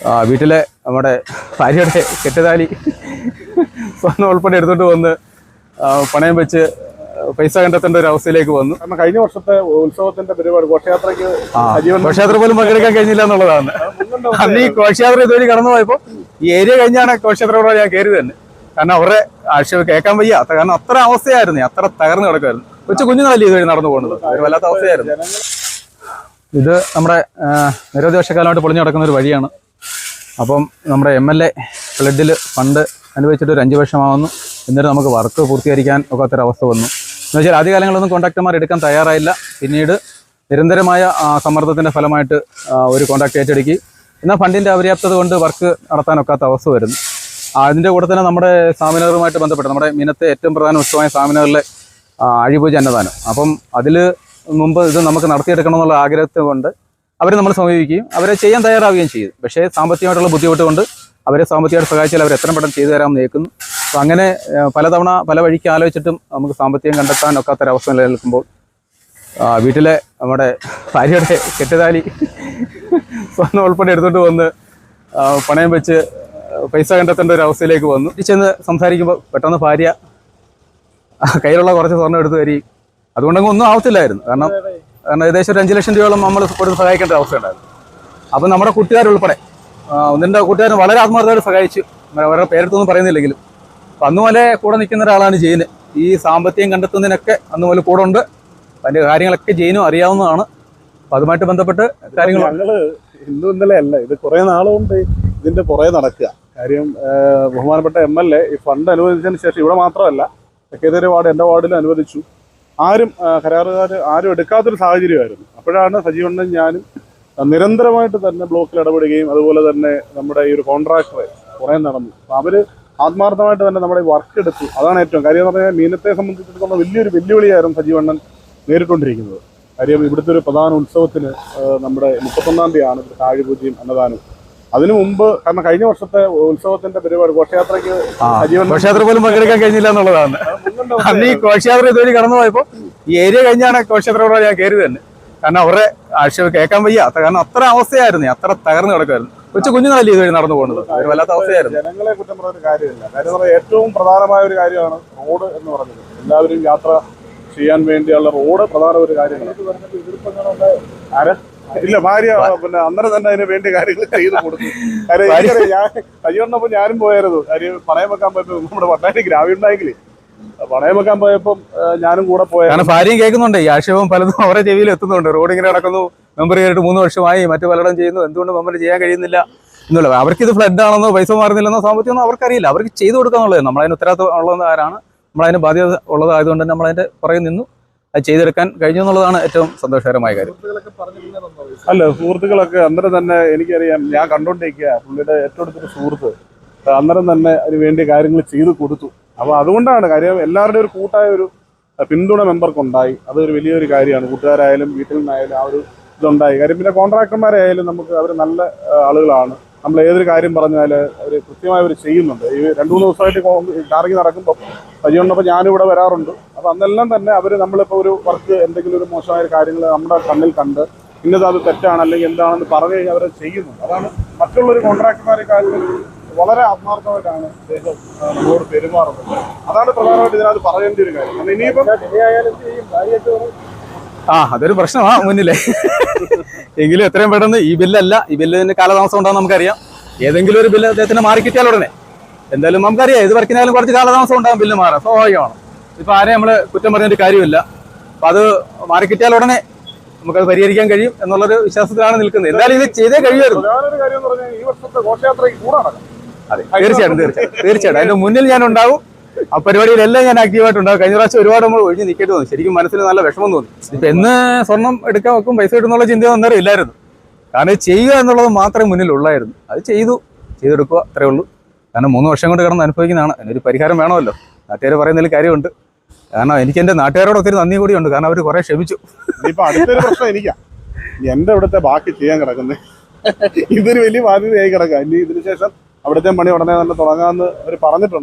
ആ, വീട്ടിലെ നമ്മുടെ ഭാര്യയുടെ കെട്ടുതാലി സ്വർണം ഉൾപ്പെടെ എടുത്തോണ്ട് വന്ന് പണയം വെച്ച് പൈസ കണ്ടെത്തേണ്ട ഒരു അവസ്ഥയിലേക്ക് വന്നു. കാരണം കഴിഞ്ഞ വർഷത്തെ ഉത്സവത്തിന്റെ പരിപാടി ഘോഷയാത്രയ്ക്ക് സജീവൻ ഘോഷയാത്ര പോലും പങ്കെടുക്കാൻ കഴിഞ്ഞില്ല എന്നുള്ളതാണ്. അന്ന് ഈ ഘോഷയാത്ര ഇതുവഴി കടന്നു പോയപ്പോ ഈ ഏരിയ കഴിഞ്ഞാണ് ഘോഷയാത്ര ഘോഷയാത്രയോടെ ഞാൻ കയറി തന്നെ. കാരണം അവരുടെ ആക്ഷേപം കേൾക്കാൻ വയ്യ. അത്ര- കാരണം അത്ര അവസ്ഥയായിരുന്നു. അത്ര തകർന്നു കിടക്കുമായിരുന്നു കൊച്ചു കുഞ്ഞുങ്ങളല്ലേ ഇതുവഴി നടന്നു പോകുന്നത്? ഒരു വല്ലാത്ത അവസ്ഥയായിരുന്നു. ഇത് നമ്മുടെ നിരവധി വർഷക്കാലമായിട്ട് പൊളിഞ്ഞു കിടക്കുന്ന ഒരു വഴിയാണ്. അപ്പം നമ്മുടെ എം എൽ എ ഫ്ലഡിൽ ഫണ്ട് അനുഭവിച്ചിട്ട് ഒരു അഞ്ച് വർഷമാവുന്നു. എന്നിട്ട് നമുക്ക് വർക്ക് പൂർത്തീകരിക്കാൻ ഒക്കാത്തൊരവസ്ഥ വന്നു. എന്ന് വെച്ചാൽ ആദ്യകാലങ്ങളൊന്നും കോൺട്രാക്ടർമാർ എടുക്കാൻ തയ്യാറായില്ല. പിന്നീട് നിരന്തരമായ സമ്മർദ്ദത്തിന്റെ ഫലമായിട്ട് ഒരു കോൺട്രാക്ട് ഏറ്റെടുക്കി. എന്നാൽ ഫണ്ടിന്റെ അപര്യാപ്തത കൊണ്ട് വർക്ക് നടത്താനൊക്കാത്ത അവസ്ഥ വരുന്നു. അതിന്റെ കൂടെ തന്നെ നമ്മുടെ സാമിനറുമായിട്ട് ബന്ധപ്പെട്ട് നമ്മുടെ മീനത്തെ ഏറ്റവും പ്രധാന ഉത്സവമായ സാമിനറിലെ അഴിപൂജ അന്നദാനം. അപ്പം അതിൽ മുമ്പ് ഇത് നമുക്ക് നടത്തിയെടുക്കണം എന്നുള്ള ആഗ്രഹത്തെ കൊണ്ട് അവരെ നമ്മൾ സമീപിക്കുകയും അവരെ ചെയ്യാൻ തയ്യാറാവുകയും ചെയ്തു പക്ഷേ സാമ്പത്തികമായിട്ടുള്ള ബുദ്ധിമുട്ട് കൊണ്ട് അവരെ സാമ്പത്തികമായിട്ട് സഹായിച്ചാൽ അവർ എത്രയും പെട്ടെന്ന് ചെയ്തു തരാമെന്ന് കേൾക്കുന്നു അപ്പോൾ അങ്ങനെ പലതവണ പല വഴിക്ക് ആലോചിച്ചിട്ടും നമുക്ക് സാമ്പത്തികം കണ്ടെത്താൻ ഒക്കാത്തൊരവസ്ഥ നിലനിൽക്കുമ്പോൾ വീട്ടിലെ നമ്മുടെ ഭാര്യയുടെ കെട്ടുതാലി സ്വർണം ഉൾപ്പെടെ എടുത്തോണ്ട് വന്ന് പണയം വെച്ച് പൈസ കണ്ടെത്തേണ്ട ഒരു അവസ്ഥയിലേക്ക് വന്നു. ചെന്ന് സംസാരിക്കുമ്പോൾ പെട്ടെന്ന് ഭാര്യ കയ്യിലുള്ള കുറച്ച് സ്വർണം എടുത്തു തരികയും അതുകൊണ്ടങ്ങ് ഒന്നും ആവത്തില്ലായിരുന്നു. കാരണം കാരണം ഏകദേശം ഒരു അഞ്ച് ലക്ഷം രൂപയോളം നമ്മൾ കൊടുത്ത് സഹായിക്കേണ്ട അവസ്ഥയുണ്ടായിരുന്നു. അപ്പം നമ്മുടെ കൂട്ടുകാരുൾപ്പെടെ ഒന്നിന്റെ കൂട്ടുകാരൻ വളരെ ആത്മാർത്ഥമായിട്ട് സഹായിച്ചു. അവരുടെ പേരെടുത്തൊന്നും പറയുന്നില്ലെങ്കിലും. അപ്പം അന്ന് മുതലേ കൂടെ നിൽക്കുന്ന ഒരാളാണ് ജെയിന്. ഈ സാമ്പത്തികം കണ്ടെത്തുന്നതിനൊക്കെ അന്ന് മുതൽ കൂടെ ഉണ്ട്. അതിന്റെ കാര്യങ്ങളൊക്കെ ജെയിനും അറിയാവുന്നതാണ്. അപ്പം അതുമായിട്ട് ബന്ധപ്പെട്ട് കാര്യങ്ങൾ ഞങ്ങൾ ഇന്നും ഇന്നലെ അല്ല ഇത് കുറേ നാളുകൊണ്ട് ഇതിന്റെ പുറകെ നടക്കുക. കാര്യം ബഹുമാനപ്പെട്ട എം എൽ എ ഈ ഫണ്ട് അനുവദിച്ചതിന് ശേഷം ഇവിടെ മാത്രമല്ല തെക്കേതര വാർഡ് എന്റെ വാർഡിലും അനുവദിച്ചു. ആരും കരാറുകാർ ആരും എടുക്കാത്തൊരു സാഹചര്യമായിരുന്നു. അപ്പോഴാണ് സജീവണ്ണൻ ഞാനും നിരന്തരമായിട്ട് തന്നെ ബ്ലോക്കിൽ ഇടപെടുകയും അതുപോലെ തന്നെ നമ്മുടെ ഈ ഒരു കോൺട്രാക്ടറെ കുറേ നടന്നു. അവർ ആത്മാർത്ഥമായിട്ട് തന്നെ നമ്മുടെ വർക്ക് എടുത്തു. അതാണ് ഏറ്റവും കാര്യം എന്ന് പറഞ്ഞാൽ മീനത്തെ സംബന്ധിച്ചിടത്തോളം വലിയൊരു വെല്ലുവിളിയായിരുന്നു സജീവണ്ണൻ നേരിട്ടുകൊണ്ടിരിക്കുന്നത്. കാര്യം ഇവിടുത്തെ ഒരു പ്രധാന ഉത്സവത്തിന് നമ്മുടെ മുപ്പത്തൊന്നാം തീയതിയാണ് ഇവിടെ കാഴിപൂജയും അന്നദാനവും. അതിനു മുമ്പ് കാരണം കഴിഞ്ഞ വർഷത്തെ ഉത്സവത്തിന്റെ പരിപാടി ഘോഷയാത്രയ്ക്ക് ഘോഷയാത്ര പോലും പങ്കെടുക്കാൻ കഴിഞ്ഞില്ല എന്നുള്ളതാണ്. അന്ന് ഈ ഘോഷയാത്ര ഇതുവഴി കടന്നു ഈ ഏരിയ കഴിഞ്ഞാണ് ഘോഷയാത്ര പരിപാടി ഞാൻ കയറി തന്നെ. കാരണം അവരുടെ ആക്ഷേപം കേൾക്കാൻ വയ്യ. കാരണം അത്ര അവസ്ഥയായിരുന്നു. അത്ര തകർന്നു കിടക്കുമായിരുന്നു കൊച്ചു കുഞ്ഞുങ്ങളല്ലേ ഇതുവഴി നടന്നു പോകുന്നത്? ഒരു വല്ലാത്ത അവസ്ഥയായിരുന്നു. ജനങ്ങളെ കുറ്റം പറയുന്ന കാര്യമില്ല. കാര്യം പറഞ്ഞാൽ ഏറ്റവും പ്രധാനമായ ഒരു കാര്യമാണ് റോഡ് എന്ന് പറഞ്ഞത്. എല്ലാവരും യാത്ര ചെയ്യാൻ വേണ്ടിയുള്ള റോഡ് പ്രധാന ഒരു കാര്യമാണ്. ആരാ ഇല്ല ഭാര്യ പിന്നെ അന്നേരം തന്നെ അതിന് വേണ്ടി കാര്യങ്ങൾ ചെയ്ത് കൊടുത്തു. കാര്യം ഞാൻ ഞാനും പോയായിരുന്നു. കാര്യം പണയം വെക്കാൻ പോയപ്പോ നമ്മുടെ പട്ടാണി ഗ്രാമീണ ബാങ്കിൽ പണയം വെക്കാൻ പോയപ്പോ ഞാനും കൂടെ പോയ ഭാര്യയും കേൾക്കുന്നുണ്ട്. ഈ ആക്ഷേപം പലതും അവരുടെ ചെവിയിൽ എത്തുന്നുണ്ട്. റോഡ് ഇങ്ങനെ നടക്കുന്നു. മെമ്പർ ചെയ്തിട്ട് മൂന്ന് വർഷമായി. മറ്റു പലയിടം ചെയ്യുന്നു. എന്തുകൊണ്ട് മെമ്പർ ചെയ്യാൻ കഴിയുന്നില്ല എന്നുള്ളത്. അവർക്ക് ഇത് ഫ്ലഡ് ആണെന്നോ പൈസ മാറുന്നില്ലെന്നോ സാമ്പത്തികമൊന്നും അവർക്കറിയില്ല. അവർക്ക് ചെയ്തു കൊടുക്കാന്നുള്ളത്. നമ്മളതിന് ഉത്തരവാദിത്വം ഉള്ളത് ആരാണ് നമ്മളതിന് ബാധ്യത ഉള്ളതായതുകൊണ്ട് തന്നെ നമ്മളതിന്റെ പുറകെ നിന്നു. അത് ചെയ്തെടുക്കാൻ കഴിഞ്ഞു എന്നുള്ളതാണ് ഏറ്റവും സന്തോഷകരമായ കാര്യം. അല്ല സുഹൃത്തുക്കളൊക്കെ അന്നേരം തന്നെ എനിക്കറിയാം ഞാൻ കണ്ടോണ്ടിരിക്കുക പുള്ളിയുടെ ഏറ്റവും അടുത്തൊരു സുഹൃത്ത്. അന്നേരം തന്നെ അതിന് വേണ്ടി കാര്യങ്ങൾ ചെയ്തു കൊടുത്തു. അപ്പോൾ അതുകൊണ്ടാണ് കാര്യം എല്ലാവരുടെയും ഒരു കൂട്ടായ ഒരു പിന്തുണ മെമ്പർക്കുണ്ടായി. അതൊരു വലിയൊരു കാര്യമാണ്. കൂട്ടുകാരായാലും വീട്ടിൽ നിന്നായാലും ആ ഒരു ഇതുണ്ടായി. കാര്യം പിന്നെ കോൺട്രാക്ടർമാരായാലും നമുക്ക് അവർ നല്ല ആളുകളാണ്. നമ്മൾ ഏതൊരു കാര്യം പറഞ്ഞാൽ അവർ കൃത്യമായി അവർ ചെയ്യുന്നുണ്ട്. ഈ രണ്ടു മൂന്ന് ദിവസമായിട്ട് ടാർഗി നടക്കുമ്പോൾ അതുകൊണ്ടപ്പോൾ ഞാനിവിടെ വരാറുണ്ട്. അപ്പോൾ അന്നെല്ലാം തന്നെ അവർ നമ്മളിപ്പോൾ ഒരു വർക്ക് എന്തെങ്കിലും ഒരു മോശമായ കാര്യങ്ങൾ നമ്മുടെ കണ്ണിൽ കണ്ട് ഇന്നത് അത് തെറ്റാണ് അല്ലെങ്കിൽ എന്താണെന്ന് പറഞ്ഞു കഴിഞ്ഞാൽ അവർ ചെയ്യുന്നു അതാണ് മറ്റുള്ളൊരു കാര്യങ്ങൾ വളരെ ആത്മാർത്ഥമായിട്ടാണ് അദ്ദേഹം ആ, നമ്മളോട് പെരുമാറുന്നത്. അതാണ് പ്രധാനമായിട്ട് ഇതിനകത്ത് പറയേണ്ട ഒരു കാര്യം. കാരണം ഇനിയിപ്പം ആ അതൊരു പ്രശ്നമാ മുന്നിലെ. എങ്കിലും എത്രയും പെട്ടെന്ന് ഈ ബില്ലല്ല ഈ ബില്ലിന് കാലതാമസം ഉണ്ടാകും നമുക്കറിയാം. ഏതെങ്കിലും ഒരു ബില്ല് അദ്ദേഹത്തിന് മാറി കിട്ടിയാൽ ഉടനെ. എന്തായാലും നമുക്കറിയാം ഏത് വർക്കിനായാലും കുറച്ച് കാലതാമസം ഉണ്ടാകും ബില്ല് മാറാം സ്വാഭാവികമാണ്. ഇപ്പൊ ആരെയും നമ്മൾ കുറ്റം പറഞ്ഞൊരു കാര്യമില്ല. അപ്പൊ അത് മാറി കിട്ടിയാൽ ഉടനെ നമുക്കത് പരിഹരിക്കാൻ കഴിയും എന്നുള്ളൊരു വിശ്വാസത്തിലാണ് നിൽക്കുന്നത്. എന്തായാലും ഇത് ചെയ്തേ കഴിയുമായിരുന്നു. അതെ തീർച്ചയായിട്ടും തീർച്ചയായിട്ടും തീർച്ചയായിട്ടും. അതിന്റെ മുന്നിൽ ഞാൻ ഉണ്ടാവും. ആ പരിപാടിയിലെല്ലാം ഞാൻ ആക്റ്റീവായിട്ട് ഉണ്ടാവും കഴിഞ്ഞ പ്രാവശ്യം ഒരുപാട് നമ്മൾ ഒഴിഞ്ഞ് നിൽക്കേണ്ടി തോന്നി ശരിക്കും മനസ്സിൽ നല്ല വിഷമം തോന്നി. ഇപ്പൊ എന്ന് സ്വർണം എടുക്കാൻ വെക്കും പൈസ കിട്ടുന്നുള്ള ചിന്തയൊന്നും അന്നേരം ഇല്ലായിരുന്നു. കാരണം ചെയ്യുക എന്നുള്ളത് മാത്രമേ മുന്നിലുള്ളായിരുന്നു. അത് ചെയ്തു ചെയ്തെടുക്കുക അത്രേ ഉള്ളൂ. കാരണം മൂന്ന് വർഷം കൊണ്ട് കിടന്ന് അനുഭവിക്കുന്നതാണ്. അതിനൊരു പരിഹാരം വേണമല്ലോ. നാട്ടുകാർ പറയുന്നതിൽ കാര്യമുണ്ട്. കാരണം എനിക്ക് എന്റെ നാട്ടുകാരോട് ഒത്തിരി നന്ദി ഉണ്ട് കാരണം അവർ കുറേ ക്ഷമിച്ചു. അടുത്തൊരു പ്രശ്നം എനിക്കാ. എന്റെ ഇവിടുത്തെ ബാക്കി ചെയ്യാൻ കിടക്കുന്നത് ഇതൊരു വലിയ ബാധ്യതയായി കിടക്കുക ഇനി ഇതിനുശേഷം അവിടുത്തെ പണി ഉടനെ തന്നെ തുടങ്ങാമെന്ന് അവർ പറഞ്ഞിട്ടുണ്ട്.